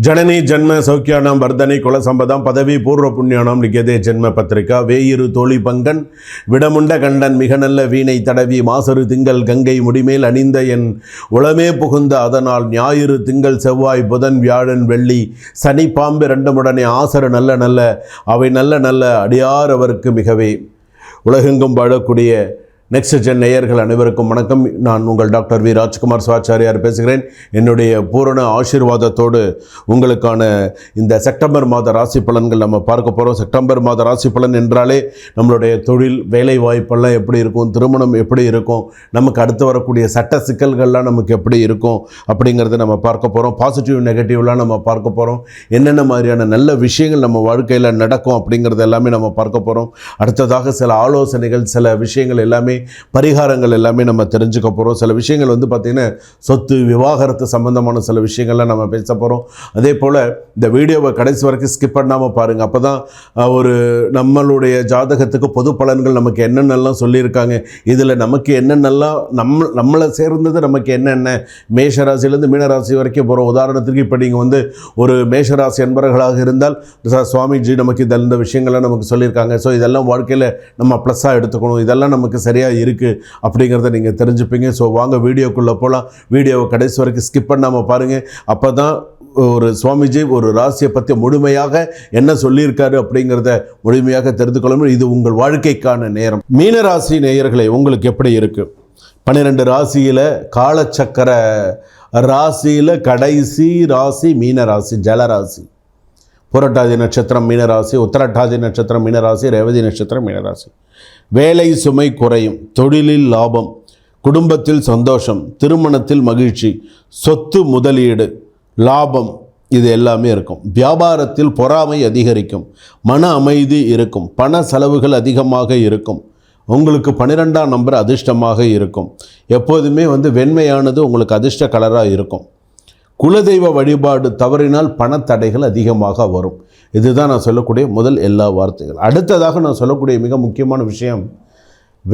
ஜனனி ஜென்ம சௌக்கியானாம் வர்தனை குலசம்பதம் பதவி பூர்வ புண்ணியானாம் லிகதே ஜென்ம பத்திரிகா வேயிரு தோழி பங்கன் விடமுண்ட கண்டன் மிக நல்ல வீணை தடவி மாசரு திங்கள் கங்கை முடிமேல் அணிந்த என் உளமே புகுந்த அதனால் ஞாயிறு திங்கள் செவ்வாய் புதன் வியாழன் வெள்ளி சனி பாம்பு ரெண்டுமுடனே ஆசரு நல்ல நல்ல அவை நல்ல நல்ல அடியார் அவருக்கு மிகவே. உலகெங்கும் வாழக்கூடிய நெக்ஸ்ட் ஜென் நேயர்கள் அனைவருக்கும் வணக்கம். நான் உங்கள் டாக்டர் வி. ராஜ்குமார் சிவாச்சாரியார் பேசுகிறேன். என்னுடைய பூரண ஆசீர்வாதத்தோடு உங்களுக்கான இந்த செப்டம்பர் மாத ராசி பலன்கள் நம்ம பார்க்க போகிறோம் செப்டம்பர் மாத ராசி பலன் என்றாலே நம்மளுடைய தொழில் வேலை வாய்ப்பெல்லாம் எப்படி இருக்கும்? திருமணம் எப்படி இருக்கும்? நமக்கு அடுத்து வரக்கூடிய சட்ட சிக்கல்கள்லாம் நமக்கு எப்படி இருக்கும்? அப்படிங்கிறத நம்ம பார்க்க போகிறோம் பாசிட்டிவ் நெகட்டிவ்லாம் நம்ம பார்க்க போகிறோம் என்னென்ன மாதிரியான நல்ல விஷயங்கள் நம்ம வாழ்க்கையில் நடக்கும் அப்படிங்கிறது எல்லாமே நம்ம பார்க்க போகிறோம் அடுத்ததாக சில ஆலோசனைகள் சில விஷயங்கள் எல்லாமே பரிகாரங்கள் எல்லாமே நம்ம தெரிஞ்சுக்க போகிறோம் சில விஷயங்கள் வந்து பார்த்திங்கன்னா சொத்து விவாகரத்து சம்மந்தமான சில விஷயங்கள்லாம் நம்ம பேச போகிறோம் அதே போல் இந்த வீடியோவை கடைசி வரைக்கும் ஸ்கிப் பண்ணாமல் பாருங்கள் அப்போ தான் ஒரு நம்மளுடைய ஜாதகத்துக்கு பொது பலன்கள் நமக்கு என்னென்னலாம் சொல்லியிருக்காங்க. இதில் நமக்கு என்னென்னலாம் நம்ம நம்மளை சேர்ந்தது நமக்கு என்னென்ன? மேஷராசிலேருந்து மீனராசி வரைக்கும் போகிறோம் உதாரணத்துக்கு இப்போ நீங்கள் வந்து ஒரு மேஷராசி என்பவர்களாக இருந்தால் சுவாமிஜி நமக்கு இந்த விஷயங்கள்லாம் நமக்கு சொல்லியிருக்காங்க. ஸோ இதெல்லாம் வாழ்க்கையில் நம்ம ப்ளஸ்ஸாக எடுத்துக்கணும். இதெல்லாம் நமக்கு சரியாக இருக்குது அப்படிங்கிறத நீங்கள் தெரிஞ்சுப்பீங்க. ஸோ வாங்க வீடியோக்குள்ளே போகலாம் வீடியோவை கடைசி வரைக்கும் ஸ்கிப் பண்ணாமல் பாருங்கள் அப்போ தான் ஒரு சுவாமிஜி ஒரு ராசியை பற்றி முழுமையாக என்ன சொல்லியிருக்காரு அப்படிங்கிறத முழுமையாக தெரிந்து கொள்ள முடியும். இது உங்கள் வாழ்க்கைக்கான நேரம். மீனராசி நேயர்களை உங்களுக்கு எப்படி இருக்குது பன்னிரெண்டு ராசியில் காலச்சக்கர ராசியில் கடைசி ராசி மீனராசி ஜலராசி. புரட்டாதி நட்சத்திரம் மீனராசி. உத்தரட்டாதி நட்சத்திரம் மீனராசி. ரேவதி நட்சத்திரம் மீனராசி. வேலை சுமை குறையும். தொழிலில் லாபம். குடும்பத்தில் சந்தோஷம். திருமணத்தில் மகிழ்ச்சி. சொத்து முதலீடு. லாபம். இது எல்லாமே இருக்கும். வியாபாரத்தில் பொறாமை அதிகரிக்கும். மன அமைதி இருக்கும். பண செலவுகள் அதிகமாக இருக்கும். உங்களுக்கு பன்னிரெண்டாம் நம்பர் அதிர்ஷ்டமாக இருக்கும். எப்போதுமே வந்து வெண்மையானது உங்களுக்கு அதிர்ஷ்ட கலராக இருக்கும். குலதெய்வ வழிபாடு தவறினால் பணத்தடைகள் அதிகமாக வரும். இதுதான் நான் சொல்லக்கூடிய முதல் எல்லா வார்த்தைகள். அடுத்ததாக நான் சொல்லக்கூடிய மிக முக்கியமான விஷயம்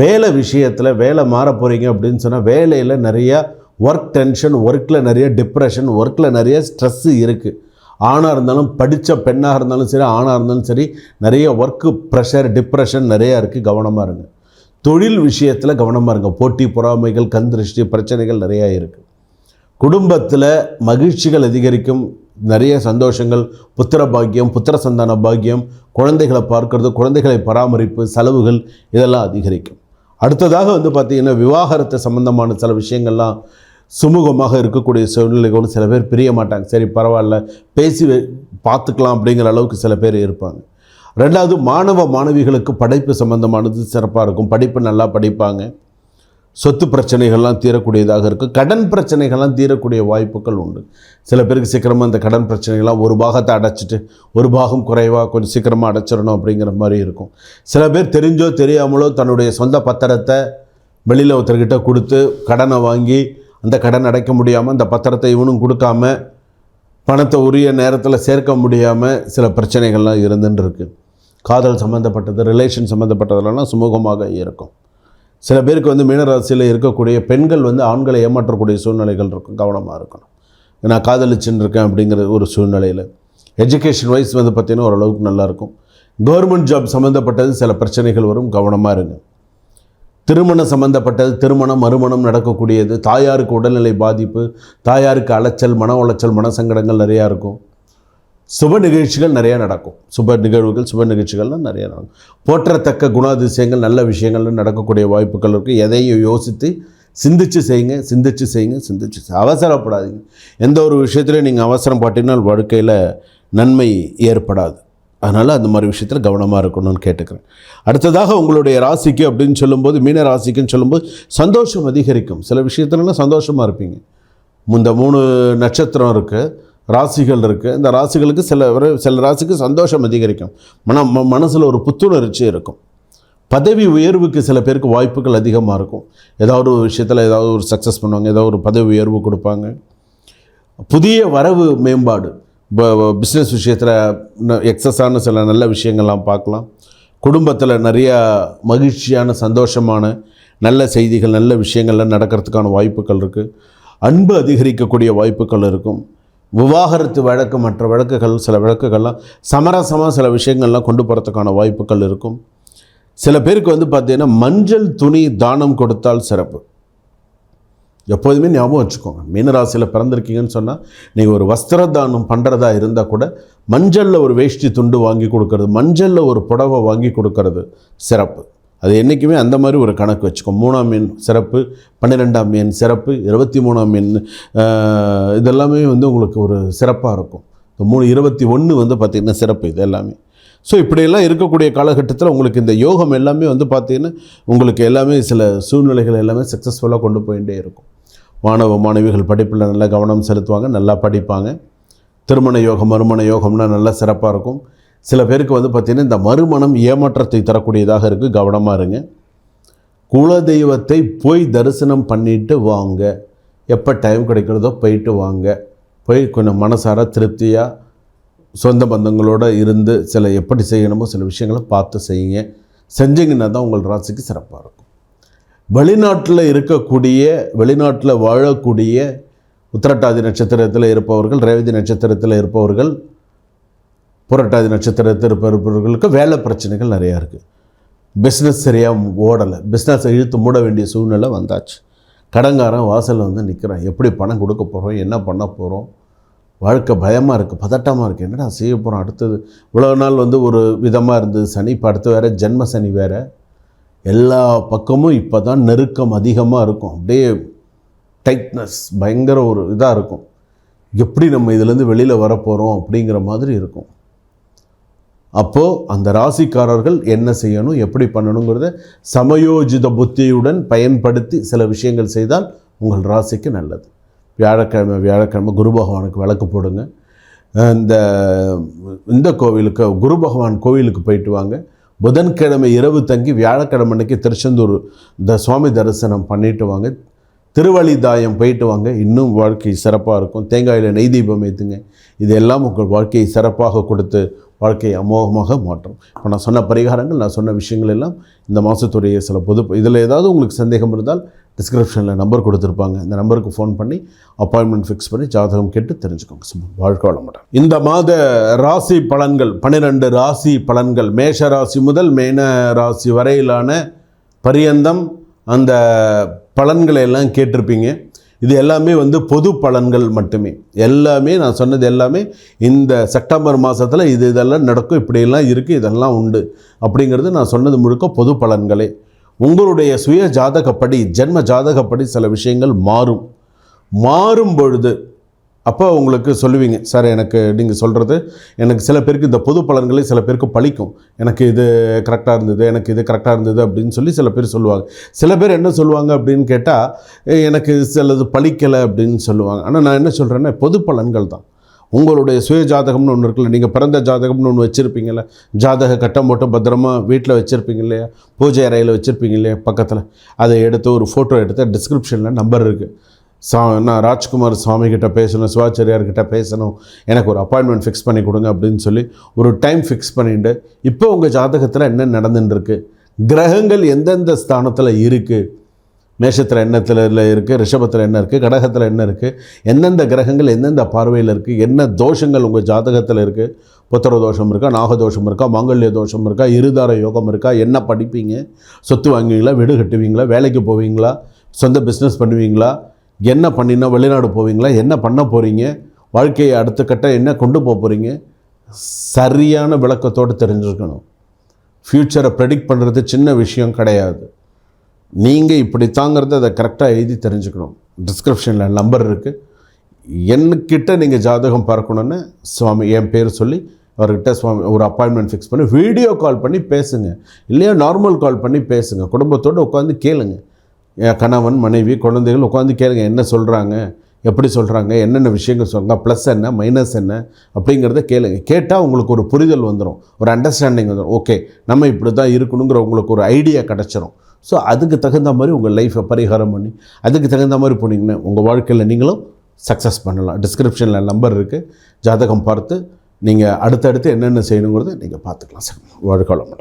வேலை விஷயத்தில் வேலை மாற போகிறீங்க அப்படின்னு சொன்னால் வேலையில் நிறையா ஒர்க் டென்ஷன் ஒர்க்கில் நிறைய டிப்ரெஷன் ஒர்க்கில் நிறைய ஸ்ட்ரெஸ்ஸு இருக்குது ஆணாக இருந்தாலும் படித்த பெண்ணாக இருந்தாலும் சரி ஆணாக இருந்தாலும் சரி நிறைய ஒர்க்கு ப்ரெஷர் டிப்ரெஷன் நிறையா இருக்குது கவனமாக இருங்க. தொழில் விஷயத்தில் கவனமாக இருங்க. போட்டி பொறாமைகள் கண் திருஷ்டி பிரச்சனைகள் நிறையா இருக்குது குடும்பத்தில் மகிழ்ச்சிகள் அதிகரிக்கும். நிறைய சந்தோஷங்கள். புத்திர பாக்கியம் புத்திர சந்தான பாக்கியம் குழந்தைகளை பார்க்கறது குழந்தைகளை பராமரிப்பு செலவுகள் இதெல்லாம் அதிகரிக்கும். அடுத்ததாக வந்து பார்த்திங்கன்னா விவாகரத்து சம்பந்தமான சில விஷயங்கள்லாம் சுமூகமாக இருக்கக்கூடிய சூழ்நிலைகளும் சில பேர் பிரிய மாட்டாங்க. சரி பரவாயில்ல பேசி பார்த்துக்கலாம் அப்படிங்கிற அளவுக்கு சில பேர் இருப்பாங்க. ரெண்டாவது மாணவ மாணவிகளுக்கு படைப்பு சம்பந்தமானது சிறப்பாக இருக்கும். படிப்பு நல்லா படிப்பாங்க. சொத்து பிரச்சனைகள்லாம் தீரக்கூடியதாக இருக்கும் கடன் பிரச்சனைகள்லாம் தீரக்கூடிய வாய்ப்புகள் உண்டு. சில பேருக்கு சீக்கிரமாக அந்த கடன் பிரச்சனைகள்லாம் ஒரு பாகத்தை அடைச்சிட்டு ஒரு பாகம் குறைவாக கொஞ்சம் சீக்கிரமாக அடைச்சிடணும் அப்படிங்கிற மாதிரி இருக்கும். சில பேர் தெரிஞ்சோ தெரியாமலோ தன்னுடைய சொந்த பத்திரத்தை வெளியில் ஒருத்தர்கிட்ட கொடுத்து கடனை வாங்கி அந்த கடன் அடைக்க முடியாமல் அந்த பத்திரத்தை இவனும் கொடுக்காம பணத்தை உரிய நேரத்தில் சேர்க்க முடியாமல் சில பிரச்சனைகள்லாம் இருந்துன்னு இருக்குது காதல் சம்மந்தப்பட்டது ரிலேஷன் சம்மந்தப்பட்டதுலாம் சுமூகமாக இருக்கும். சில பேருக்கு வந்து மீனராசியில் இருக்கக்கூடிய பெண்கள் வந்து ஆண்களை ஏமாற்றக்கூடிய சூழ்நிலைகள் இருக்கும் கவனமாக இருக்கணும். நான் காதலிச்சுன்னு இருக்கேன் அப்படிங்கிற ஒரு சூழ்நிலையில். எஜுகேஷன் வைஸ் வந்து பார்த்திங்கன்னா ஓரளவுக்கு நல்லாயிருக்கும் கவர்மெண்ட் ஜாப் சம்மந்தப்பட்டது சில பிரச்சனைகள் வரும் கவனமாக இருங்க. திருமணம் சம்மந்தப்பட்டது திருமணம் மறுமணம் நடக்கக்கூடியது தாயாருக்கு உடல்நிலை பாதிப்பு தாயாருக்கு அலைச்சல் மன உளைச்சல் மன சங்கடங்கள் நிறையா இருக்கும். சுப நிகழ்ச்சிகள் நிறையா நடக்கும். சுப நிகழ்வுகள் சுப நிகழ்ச்சிகள்லாம் நிறையா நடக்கும். போற்றத்தக்க குணாதிசயங்கள் நல்ல விஷயங்கள்லாம் நடக்கக்கூடிய வாய்ப்புகள் இருக்குது எதையும் யோசித்து சிந்திச்சு செய்யுங்க சிந்திச்சு செய்யுங்க சிந்திச்சு அவசரப்படாதீங்க. எந்த ஒரு விஷயத்துலையும் நீங்கள் அவசரம் பாட்டினால் வாழ்க்கையில் நன்மை ஏற்படாது. அதனால் அந்த மாதிரி விஷயத்தில் கவனமாக இருக்கணும்னு கேட்டுக்கிறேன். அடுத்ததாக உங்களுடைய ராசிக்கு அப்படின்னு சொல்லும்போது மீன ராசிக்குன்னு சொல்லும்போது சந்தோஷம் அதிகரிக்கும். சில விஷயத்துலலாம் சந்தோஷமாக இருப்பீங்க. இந்த மூணு நட்சத்திரம் இருக்குது ராசிகள் இருக்குது இந்த ராசிகளுக்கு சில சில ராசிக்கு சந்தோஷம் அதிகரிக்கும். மன ம- மனசில் ஒரு புத்துணர்ச்சி இருக்கும். பதவி உயர்வுக்கு சில பேருக்கு வாய்ப்புகள் அதிகமாக இருக்கும். ஏதாவது ஒரு விஷயத்தில் ஏதாவது ஒரு சக்ஸஸ் பண்ணுவாங்க. ஏதாவது ஒரு பதவி உயர்வு கொடுப்பாங்க. புதிய வரவு மேம்பாடு. பிஸ்னஸ் விஷயத்தில் எக்ஸஸான சில நல்ல விஷயங்கள்லாம் பார்க்கலாம். குடும்பத்தில் நிறையா மகிழ்ச்சியான சந்தோஷமான நல்ல செய்திகள் நல்ல விஷயங்கள்லாம் நடக்கிறதுக்கான வாய்ப்புகள் இருக்குது அன்பு அதிகரிக்கக்கூடிய வாய்ப்புகள் இருக்கும். விவாகரத்து வழக்கு மற்ற வழக்குகள் சில வழக்குகள்லாம் சமரசமாக சில விஷயங்கள்லாம் கொண்டு போகிறதுக்கான வாய்ப்புகள் இருக்கும். சில பேருக்கு வந்து பார்த்திங்கன்னா மஞ்சள் துணி தானம் கொடுத்தால் சிறப்பு. எப்போதுமே ஞாபகம் வச்சுக்கோங்க. மீனராசியில் பிறந்திருக்கீங்கன்னு சொன்னால் நீங்கள் ஒரு வஸ்திர தானம் பண்ணுறதா இருந்தால் கூட மஞ்சளில் ஒரு வேஷ்டி துண்டு வாங்கி கொடுக்கறது மஞ்சளில் ஒரு புடவை வாங்கி கொடுக்கறது சிறப்பு. அது என்றைக்குமே அந்த மாதிரி ஒரு கணக்கு வச்சுக்கோ மூணாம் மீன் சிறப்பு பன்னிரெண்டாம் மீன் சிறப்பு இருபத்தி மூணாம் மீன் இதெல்லாமே வந்து உங்களுக்கு ஒரு சிறப்பாக இருக்கும். இந்த மூணு இருபத்தி ஒன்று வந்து பார்த்திங்கன்னா சிறப்பு இது எல்லாமே. ஸோ இப்படியெல்லாம் இருக்கக்கூடிய காலகட்டத்தில் உங்களுக்கு இந்த யோகம் எல்லாமே வந்து பார்த்திங்கன்னா உங்களுக்கு எல்லாமே சில சூழ்நிலைகள் எல்லாமே சக்ஸஸ்ஃபுல்லாக கொண்டு போயிட்டே இருக்கும். மாணவ மாணவிகள் படிப்பில் நல்லா கவனம் செலுத்துவாங்க நல்லா படிப்பாங்க. திருமண யோகம் மறுமண யோகம்னா நல்லா சிறப்பாக இருக்கும். சில பேருக்கு வந்து பார்த்திங்கன்னா இந்த மறுமணம் ஏமாற்றத்தை தரக்கூடியதாக இருக்குது கவனமாக இருங்க. குலதெய்வத்தை போய் தரிசனம் பண்ணிட்டு வாங்க. எப்போ டைம் கிடைக்கிறதோ போயிட்டு வாங்க. போய் கொஞ்சம் மனசார திருப்தியாக சொந்த பந்தங்களோடு இருந்து சில எப்படி செய்யணுமோ சில விஷயங்களை பார்த்து செய்யுங்க. செஞ்சீங்கன்னா தான் உங்கள் ராசிக்கு சிறப்பாக இருக்கும். வெளிநாட்டில் இருக்கக்கூடிய வெளிநாட்டில் வாழக்கூடிய உத்திரட்டாதி நட்சத்திரத்தில் இருப்பவர்கள் ரேவதி நட்சத்திரத்தில் இருப்பவர்கள் புரட்டாதி நட்சத்திரத்தில் இருப்பவர்களுக்கு வேலை பிரச்சனைகள் நிறையா இருக்குது பிஸ்னஸ் சரியாக ஓடலை. பிஸ்னஸை இழுத்து மூட வேண்டிய சூழ்நிலை வந்தாச்சு. கடங்காரன் வாசலில் வந்து நிற்கிறான் எப்படி பணம் கொடுக்க போகிறோம் என்ன பண்ண போகிறோம் வாழ்க்கை பயமாக இருக்குது பதட்டமாக இருக்குது என்னடா செய்ய போகிறோம் அடுத்தது இவ்வளோ நாள் வந்து ஒரு விதமாக இருந்தது. சனி இப்போ அடுத்து வேறு ஜென்ம சனி வேறு. எல்லா பக்கமும் இப்போ தான் நெருக்கம் அதிகமாக இருக்கும். அப்படியே டைட்னஸ் பயங்கர ஒரு இதாக இருக்கும். எப்படி நம்ம இதுலேருந்து வெளியில் வரப்போகிறோம் அப்படிங்கிற மாதிரி இருக்கும். அப்போது அந்த ராசிக்காரர்கள் என்ன செய்யணும் எப்படி பண்ணணுங்கிறத சமயோஜித புத்தியுடன் பயன்படுத்தி சில விஷயங்கள் செய்தால் உங்கள் ராசிக்கு நல்லது. வியாழக்கிழமை வியாழக்கிழமை குரு பகவானுக்கு விளக்கு போடுங்க. இந்த இந்த கோவிலுக்கு குரு பகவான் கோவிலுக்கு போயிட்டு வாங்க. புதன்கிழமை இரவு தங்கி வியாழக்கிழமை அன்னைக்கு திருச்செந்தூர் இந்த சுவாமி தரிசனம் பண்ணிட்டு வாங்க. திருவழிதாயம் போயிட்டு வாங்க. இன்னும் வாழ்க்கை சிறப்பாக இருக்கும். தேங்காயில் நெய் தீபம் ஏற்றுங்க இதெல்லாம் உங்கள் வாழ்க்கையை சிறப்பாக கொடுத்து வாழ்க்கையை அமோகமாக மாற்றும். இப்போ நான் சொன்ன பரிகாரங்கள் நான் சொன்ன விஷயங்கள் எல்லாம் இந்த மாதத்துடைய சில பொது இதில் ஏதாவது உங்களுக்கு சந்தேகம் இருந்தால் டிஸ்கிரிப்ஷனில் நம்பர் கொடுத்துருப்பாங்க. இந்த நம்பருக்கு ஃபோன் பண்ணி அப்பாயின்மெண்ட் ஃபிக்ஸ் பண்ணி ஜாதகம் கேட்டு தெரிஞ்சுக்கோங்க. சும்மா வாழ்க்கை வளமுடன். இந்த மாத ராசி பலன்கள் பன்னிரெண்டு ராசி பலன்கள் மேஷ ராசி முதல் மேன ராசி வரையிலான பரியந்தம் அந்த பலன்களை எல்லாம் கேட்டிருப்பீங்க. இது எல்லாமே வந்து பொது பலன்கள் மட்டுமே. எல்லாமே நான் சொன்னது எல்லாமே இந்த செப்டம்பர் மாதத்தில் இது இதெல்லாம் நடக்கும் இப்படியெல்லாம் இருக்குது இதெல்லாம் உண்டு அப்படிங்கிறது நான் சொன்னது முழுக்க பொது பலன்களே. உங்களுடைய சுய ஜாதகப்படி ஜென்ம ஜாதகப்படி சில விஷயங்கள் மாறும். மாறும் பொழுது அப்போ உங்களுக்கு சொல்லுவீங்க சார் எனக்கு நீங்கள் சொல்கிறது எனக்கு சில பேருக்கு இந்த பொது பலன்களை சில பேருக்கு பழிக்கும். எனக்கு இது கரெக்டாக இருந்தது எனக்கு இது கரெக்டாக இருந்தது அப்படின்னு சொல்லி சில பேர் சொல்லுவாங்க. சில பேர் என்ன சொல்லுவாங்க அப்படின்னு கேட்டால் எனக்கு சிலது பழிக்கலை அப்படின்னு சொல்லுவாங்க. ஆனால் நான் என்ன சொல்கிறேன்னா பொது பலன்கள் தான். உங்களுடைய சுய ஜாதகம்னு ஒன்று இருக்குல்ல நீங்கள் பிறந்த ஜாதகம்னு ஒன்று வச்சுருப்பீங்கல்ல ஜாதக கட்டம் போட்டு பத்திரமா வீட்டில் வச்சுருப்பீங்க இல்லையா பூஜை அறையில் வச்சுருப்பீங்க இல்லையா பக்கத்தில். அதை எடுத்து ஒரு ஃபோட்டோ எடுத்து டிஸ்கிரிப்ஷனில் நம்பர் இருக்குது சா நான் ராஜ்குமார் சுவாமிகிட்ட பேசணும் சிவாச்சாரியார்கிட்ட பேசணும் எனக்கு ஒரு அப்பாயின்மெண்ட் ஃபிக்ஸ் பண்ணி கொடுங்க அப்படின்னு சொல்லி ஒரு டைம் ஃபிக்ஸ் பண்ணிட்டு இப்போ உங்கள் ஜாதகத்தில் என்ன நடந்துட்டுருக்கு கிரகங்கள் எந்தெந்த ஸ்தானத்தில் இருக்குது மேஷத்தில் என்னத்தில் இருக்குது ரிஷபத்தில் என்ன இருக்குது கடகத்தில் என்ன இருக்குது எந்தெந்த கிரகங்கள் எந்தெந்த பார்வையில் இருக்குது என்ன தோஷங்கள் உங்கள் ஜாதகத்தில் இருக்குது புத்திர தோஷம் இருக்கா? நாகதோஷம் இருக்கா? மாங்கல்ய தோஷம் இருக்கா? இருதார யோகம் இருக்கா? என்ன படிப்பீங்க? சொத்து வாங்குவீங்களா? வீடு கட்டுவீங்களா? வேலைக்கு போவீங்களா? சொந்த பிஸ்னஸ் பண்ணுவீங்களா? என்ன பண்ணினா வெளிநாடு போவீங்களா? என்ன பண்ண போகிறீங்க வாழ்க்கையை அடுத்த கட்ட என்ன கொண்டு போக போகிறீங்க சரியான விளக்கத்தோடு தெரிஞ்சிருக்கணும். ஃப்யூச்சரை ப்ரெடிக்ட் பண்ணுறது சின்ன விஷயம் கிடையாது. நீங்கள் இப்படி தாங்கிறத அதை கரெக்டாக எழுதி தெரிஞ்சுக்கணும். டிஸ்கிரிப்ஷனில் நம்பர் இருக்குது என்கிட்ட நீங்கள் ஜாதகம் பார்க்கணுன்னு சுவாமி என் பேர் சொல்லி அவர்கிட்ட சுவாமி ஒரு அப்பாயின்மெண்ட் ஃபிக்ஸ் பண்ணி வீடியோ கால் பண்ணி பேசுங்க. இல்லையா நார்மல் கால் பண்ணி பேசுங்க. குடும்பத்தோடு உட்காந்து கேளுங்கள் கணவன் மனைவி குழந்தைகள் உட்காந்து கேளுங்க என்ன சொல்கிறாங்க எப்படி சொல்கிறாங்க என்னென்ன விஷயங்கள் சொல்கிறாங்க ப்ளஸ் என்ன மைனஸ் என்ன அப்படிங்கிறத கேளுங்க. கேட்டால் உங்களுக்கு ஒரு புரிதல் வந்துடும் ஒரு அண்டர்ஸ்டாண்டிங் வந்துடும் ஓகே நம்ம இப்படி தான் இருக்கணுங்கிற உங்களுக்கு ஒரு ஐடியா கிடச்சிரும். ஸோ அதுக்கு தகுந்த மாதிரி உங்கள் லைஃப்பை பரிகாரம் பண்ணி அதுக்கு தகுந்த மாதிரி போனீங்கன்னா உங்கள் வாழ்க்கையில் நீங்களும் சக்ஸஸ் பண்ணலாம். டிஸ்கிரிப்ஷனில் நம்பர் இருக்குது ஜாதகம் பார்த்து நீங்கள் அடுத்தடுத்து என்னென்ன செய்யணுங்கிறத நீங்கள் பார்த்துக்கலாம் சார். வாழ்க்கை